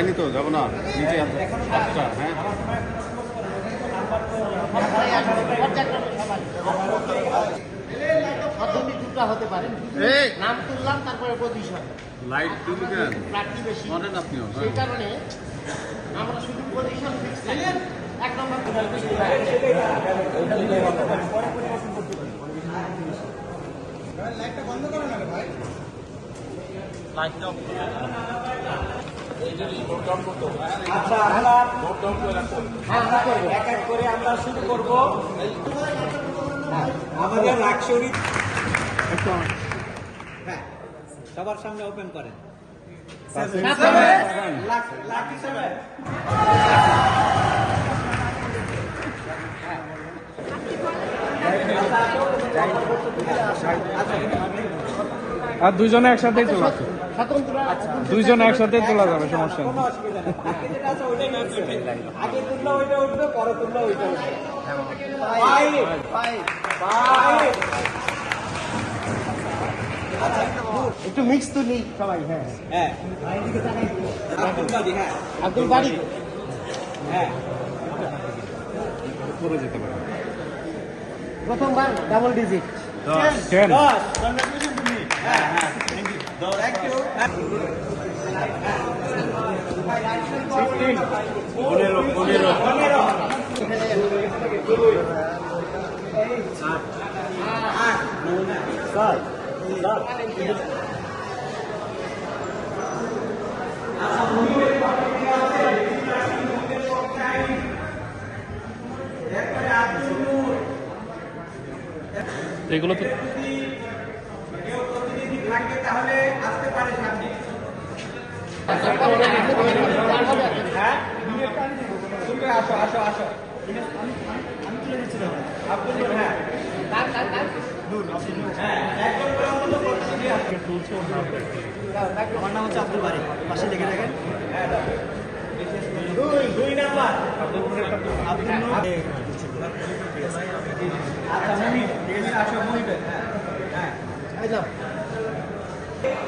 যায়নি তো যাব না। নিচে আচ্ছা হ্যাঁ। হতে পারে। নাম তুললাম তারপরে পজিশন লাইট দিবি কেন? প্রার্থী বেশি। করেন আপনিও হ্যাঁ। সেই কারণে আমরা শুধু পজিশন ফিক্স এক নম্বর আচ্ছা আমরা এক এক করে আমরা শুরু করব। আমাদের হ্যাঁ সবার সামনে ওপেন করেন। আর দুজনে একসাথেই স্বতন্ত্র দুইজনে একসাথে তোলা যাবে সমস্যা নেই নেই একটু মিক্স তুলি সবাই হ্যাঁ হ্যাঁ আব্দুল বাদী হ্যাঁ আব্দুল বাড়ি হ্যাঁ করে যেতে পারে প্রথমবার ডাবল ডিজিট দশ হ্যাঁ হ্যাঁ পনেরো পনেরো দশ এগুলো তো থাকে তাহলে আসতে পারে সামনে। হ্যাঁ? আসো আসো আসো। হ্যাঁ। হ্যাঁ, হচ্ছে আব্দুল বাড়ি পাশে লিখে রাখেন দুই দুই নাম্বার। আচ্ছা ঠিক আছে আসো মুমিন হ্যাঁ। হ্যাঁ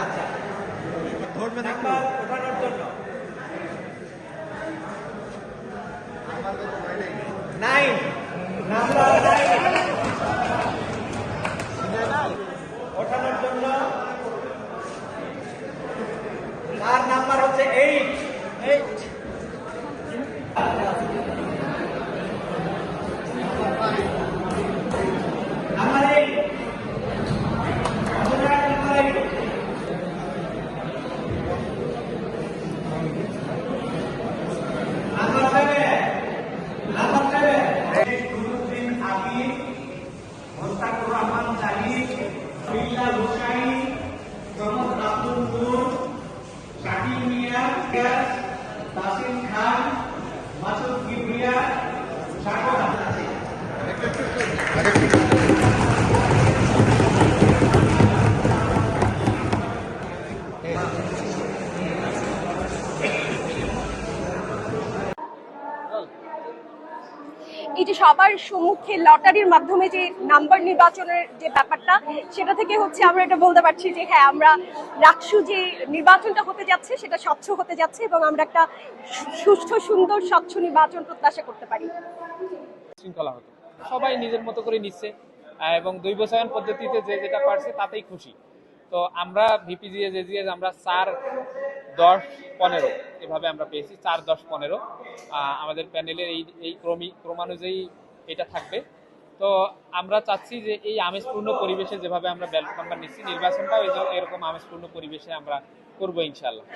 আচ্ছা নাম্বার ওঠানোর জন্য নাইন নাম্বার নাইন ওঠানোর জন্য তার নাম্বার হচ্ছে eight eight number eight number eight number seven number seven Guruddin Abid Mostakur Rahman Zahid Billal Hossain Mohammad Abdul Noor Shakil Mia Yas, Tasim Khan Masud Kibria Sagar আছে সবার সম্মুখে লটারির মাধ্যমে যে নাম্বার নির্বাচনের যে ব্যাপারটা, সেটা থেকে হচ্ছে আমরা এটা বলতে পারছি যে হ্যাঁ আমরা রাকসু যে নির্বাচনটা হতে যাচ্ছে, সেটা স্বচ্ছ হতে যাচ্ছে এবং আমরা একটা সুষ্ঠু, সুন্দর, স্বচ্ছ নির্বাচন প্রত্যাশা করতে পারি। শৃঙ্খলা হতো। সবাই নিজের মতো করে নিচ্ছে এবং দৈব চয়ন পদ্ধতিতে যে যেটা পারছে তাতেই খুশি। তো আমরা ভিপিজিএ জেজিএস আমরা চার দশ পনেরো এভাবে আমরা পেয়েছি, চার দশ পনেরো। আমাদের প্যানেলের এই এই ক্রমিক ক্রমানুযায়ী এটা থাকবে। তো আমরা চাচ্ছি যে এই আমেজপূর্ণ পরিবেশে যেভাবে আমরা ব্যালট নাম্বার নিচ্ছি নির্বাচনটাও এই যে- এরকম আমেজপূর্ণ পরিবেশে আমরা করব ইনশাল্লাহ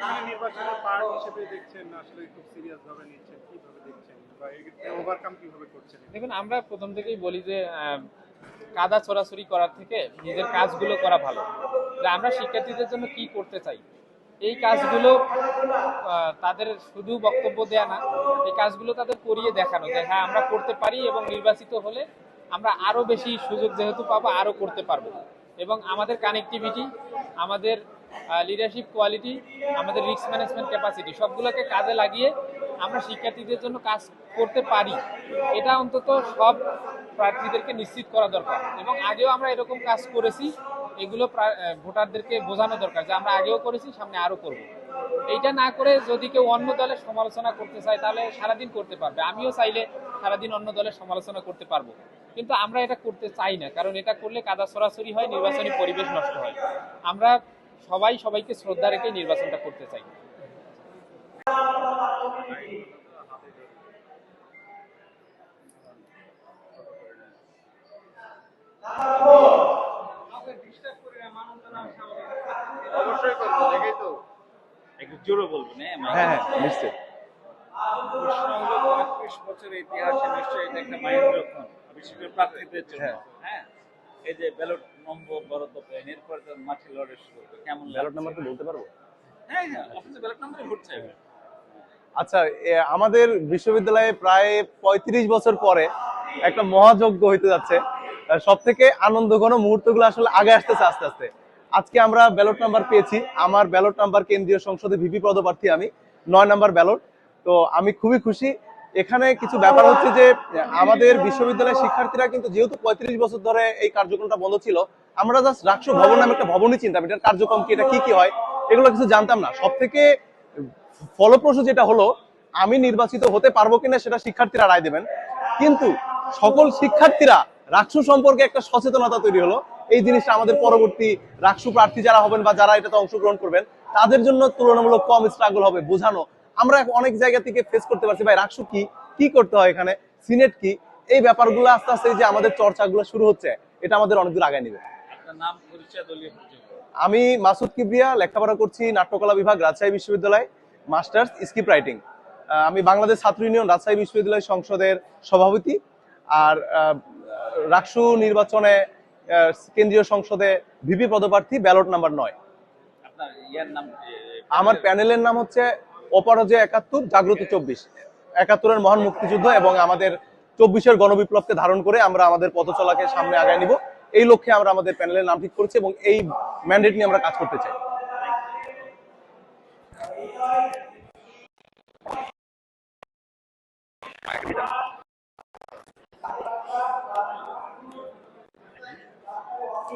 মানে নির্বাচনের পার্ট হিসেবে দেখছেন আসলে খুব সিরিয়াস নিচ্ছেন কীভাবে দেখছেন? বা ওভারকাম কীভাবে করছেন? দেখুন আমরা প্রথম থেকেই বলি যে কাদা ছোড়াছড়ি করার থেকে নিজের কাজগুলো করা ভালো। আমরা শিক্ষার্থীদের জন্য কি করতে চাই? এই কাজগুলো তাদের শুধু বক্তব্য দেয়া না, এই কাজগুলো তাদের করিয়ে দেখানো যে হ্যাঁ আমরা করতে পারি এবং নির্বাচিত হলে আমরা আরও বেশি সুযোগ যেহেতু পাবো আরও করতে পারব। এবং আমাদের কানেকটিভিটি আমাদের লিডারশিপ কোয়ালিটি আমাদের রিস্ক ম্যানেজমেন্ট ক্যাপাসিটি সবগুলোকে কাজে লাগিয়ে আমরা শিক্ষার্থীদের জন্য কাজ করতে পারি। এটা অন্তত সব প্রার্থীদেরকে নিশ্চিত করা দরকার। এবং আগেও আমরা এরকম কাজ করেছি, এগুলো ভোটারদেরকে বোঝানো দরকার যে আমরা আগেও করেছি, সামনে আরও করব। এইটা না করে যদি কেউ অন্য দলের সমালোচনা করতে চায়, তাহলে সারাদিন করতে পারবে। আমিও চাইলে সারাদিন অন্য দলের সমালোচনা করতে পারব। কিন্তু আমরা এটা করতে চাই না, কারণ এটা করলে কাদা সরাসরি হয়, নির্বাচনী পরিবেশ নষ্ট হয়। আমরা সবাই সবাইকে শ্রদ্ধা রেখে নির্বাচনটা করতে চাই। অবশ্যই করব দেখেই তো। একটু জোরে বলবেন হ্যাঁ হ্যাঁ হ্যাঁ নিশ্চয়ই। পঁয়ত্রিশ বছরের ইতিহাসে নিশ্চয়ই এটা একটা মাইলফলক। বিশেষ করে প্রার্থীদের জন্য। হ্যাঁ এই যে ব্যালট নম্বর বরাদ্দ পেলেন এরপরে তো মাঠে লড়ে শুরু হবে। কেমন ব্যালট নম্বর তো বলতে পারব? হ্যাঁ হ্যাঁ আপনি ব্যালট নম্বরে ভোট চাইবেন আচ্ছা আমাদের বিশ্ববিদ্যালয়ে প্রায় পঁয়ত্রিশ বছর পরে একটা মহাযজ্ঞ হইতে যাচ্ছে। সব থেকে আনন্দঘন মুহূর্তগুলো আসলে আগে আসতেছে আস্তে আস্তে। আজকে আমরা ব্যালট নাম্বার পেয়েছি। আমার ব্যালট নাম্বার কেন্দ্রীয় সংসদে ভিপি পদপ্রার্থী আমি। নয় নাম্বার ব্যালট তো আমি খুবই খুশি। এখানে কিছু ব্যাপার হচ্ছে যে, আমাদের বিশ্ববিদ্যালয়ের শিক্ষার্থীরা কিন্তু যেহেতু পঁয়ত্রিশ বছর ধরে এই কার্যক্রমটা বন্ধ ছিল, আমরা জাস্ট রাষ্ট্র ভবন নামে একটা ভবনই চিন্তাম। এটার কার্যক্রম কি, এটা কি কি হয়, এগুলো কিছু জানতাম না। সব থেকে ফলপ্রসূ যেটা হলো, আমি নির্বাচিত হতে পারব কিনা সেটা শিক্ষার্থীরা রায় দেবেন। কিন্তু সকল শিক্ষার্থীরা রাকসু সম্পর্কে একটা সচেতনতা তৈরি হলো। এই জিনিসটা আমাদের পরবর্তী রাকসু প্রার্থী যারা হবেন বা যারা এটাতে অংশগ্রহণ করবেন, তাদের জন্য তুলনামূলক কম স্ট্রাগল হবে বোঝানো। আমরা অনেক জায়গা থেকে ফেস করতে পারছি। ভাই রাকসু কি? কি করতে হয় এখানে? সিনেট কি? এই ব্যাপারগুলো আস্তে আস্তে যে আমাদের চর্চাগুলো শুরু হচ্ছে এটা আমাদের অনেক দূর আগায় নিবে। আমি মাসুদ কিবরিয়া লেখাপড়া করছি নাট্যকলা বিভাগ রাজশাহী বিশ্ববিদ্যালয় মাস্টার্স স্ক্রিপ্ট রাইটিং। আমি বাংলাদেশ ছাত্র ইউনিয়ন রাজশাহী বিশ্ববিদ্যালয় সংসদের সভাপতি। আর রাকসু নির্বাচনে কেন্দ্রীয় সংসদে ভিপি পদপ্রার্থী ব্যালট নাম্বার নয়। আমার প্যানেলের নাম হচ্ছে অপরাজয় একাত্তর জাগ্রত চব্বিশ একাত্তরের মহান মুক্তিযুদ্ধ এবং আমাদের চব্বিশের গণবিপ্লবকে ধারণ করে আমরা আমাদের পথচলাকে সামনে আগায় নিব এই লক্ষ্যে আমরা আমাদের প্যানেলের নাম ঠিক করেছি এবং এই ম্যান্ডেট নিয়ে আমরা কাজ করতে চাই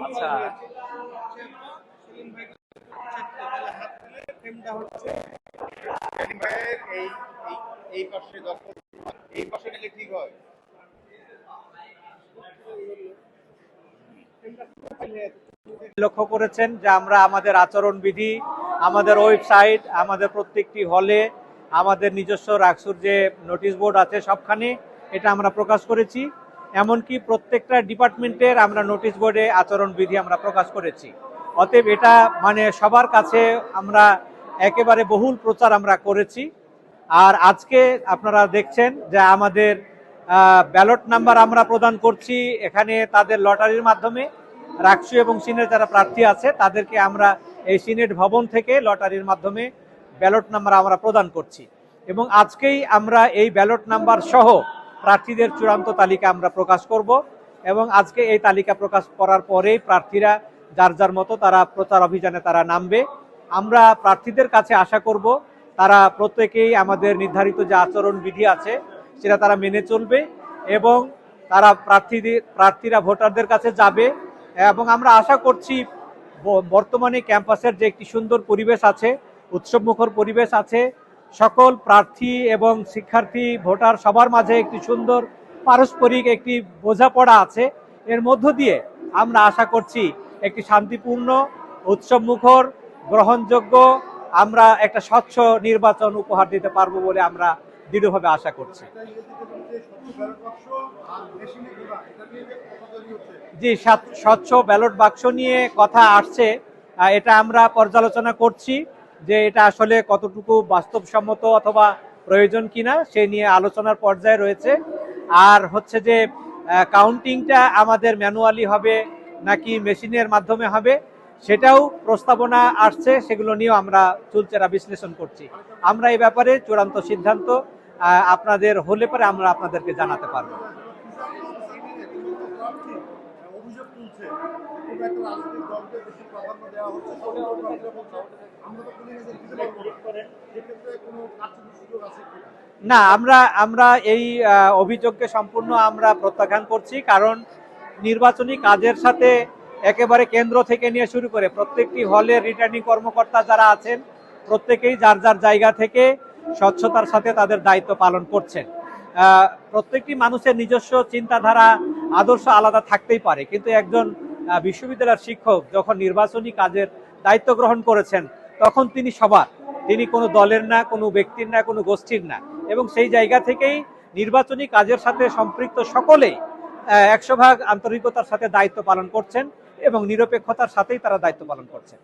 আচ্ছা সেলিম ভাইয়ের এই এই এই পাশে দখল এই পাশে নিলে ঠিক হয় লক্ষ্য করেছেন যে আমরা আমাদের আচরণবিধি, আমাদের ওয়েবসাইট, আমাদের প্রত্যেকটি হলে, আমাদের নিজস্ব রাকসুর যে নোটিশ বোর্ড আছে সবখানে এটা আমরা প্রকাশ করেছি। এমনকি প্রত্যেকটা ডিপার্টমেন্টের আমরা নোটিশ বোর্ডে আচরণবিধি আমরা প্রকাশ করেছি। অতএব এটা মানে সবার কাছে আমরা একেবারে বহুল প্রচার আমরা করেছি। আর আজকে আপনারা দেখছেন যে আমাদের ব্যালট নাম্বার আমরা প্রদান করছি। এখানে তাদের লটারির মাধ্যমে রাকসু এবং সিনের যারা প্রার্থী আছে, তাদেরকে আমরা এই সিনেট ভবন থেকে লটারির মাধ্যমে ব্যালট নাম্বার আমরা প্রদান করছি। এবং আজকেই আমরা এই ব্যালট নাম্বার সহ প্রার্থীদের চূড়ান্ত তালিকা আমরা প্রকাশ করব এবং আজকে এই তালিকা প্রকাশ করার পরেই প্রার্থীরা যার যার মতো তারা প্রচার অভিযানে তারা নামবে। আমরা প্রার্থীদের কাছে আশা করব, তারা প্রত্যেকেই আমাদের নির্ধারিত যে আচরণ বিধি আছে, সেটা তারা মেনে চলবে এবং তারা প্রার্থীদের প্রার্থীরা ভোটারদের কাছে যাবে এবং আমরা আশা করছি বর্তমানে ক্যাম্পাসের যে একটি সুন্দর পরিবেশ আছে, উৎসবমুখর পরিবেশ আছে, সকল প্রার্থী এবং শিক্ষার্থী, ভোটার সবার মাঝে একটি সুন্দর পারস্পরিক একটি বোঝাপড়া আছে। এর মধ্য দিয়ে আমরা আশা করছি একটি শান্তিপূর্ণ, উৎসবমুখর গ্রহণযোগ্য, আমরা একটা স্বচ্ছ নির্বাচন উপহার দিতে পারব বলে আমরা দৃঢ়ভাবে আশা করছি। জি স্বচ্ছ ব্যালট বাক্স নিয়ে কথা আসছে। এটা আমরা পর্যালোচনা করছি যে এটা আসলে কতটুকু বাস্তবসম্মত অথবা প্রয়োজন কিনা, সে নিয়ে আলোচনার পর্যায়ে রয়েছে। আর হচ্ছে যে কাউন্টিংটা আমাদের ম্যানুয়ালি হবে নাকি মেশিনের মাধ্যমে হবে সেটাও প্রস্তাবনা আসছে সেগুলো নিয়েও আমরা চুলচেরা বিশ্লেষণ করছি। আমরা এই ব্যাপারে চূড়ান্ত সিদ্ধান্ত আপনাদের হলে পরে আমরা আপনাদেরকে জানাতে পারব। না। আমরা আমরা এই অভিযোগকে সম্পূর্ণ আমরা প্রত্যাখ্যান করছি কারণ নির্বাচনী কাজের সাথে একেবারে কেন্দ্র থেকে নিয়ে শুরু করে প্রত্যেকটি হলের রিটার্নিং কর্মকর্তা যারা আছেন, প্রত্যেকেই যার যার জায়গা থেকে স্বচ্ছতার সাথে তাদের দায়িত্ব পালন করছেন। প্রত্যেকটি মানুষের নিজস্ব চিন্তাধারা আদর্শ আলাদা থাকতেই পারে, কিন্তু একজন বিশ্ববিদ্যালয়ের শিক্ষক যখন নির্বাচনী কাজের দায়িত্ব গ্রহণ করেছেন, তখন তিনি সবার, তিনি কোনো দলের না, কোনো ব্যক্তির না, কোনো গোষ্ঠীর না, এবং সেই জায়গা থেকেই নির্বাচনী কাজের সাথে সম্পৃক্ত সকলেই একশো ভাগ আন্তরিকতার সাথে দায়িত্ব পালন করছেন। এবং নিরপেক্ষতার সাথেই তারা দায়িত্ব পালন করছেন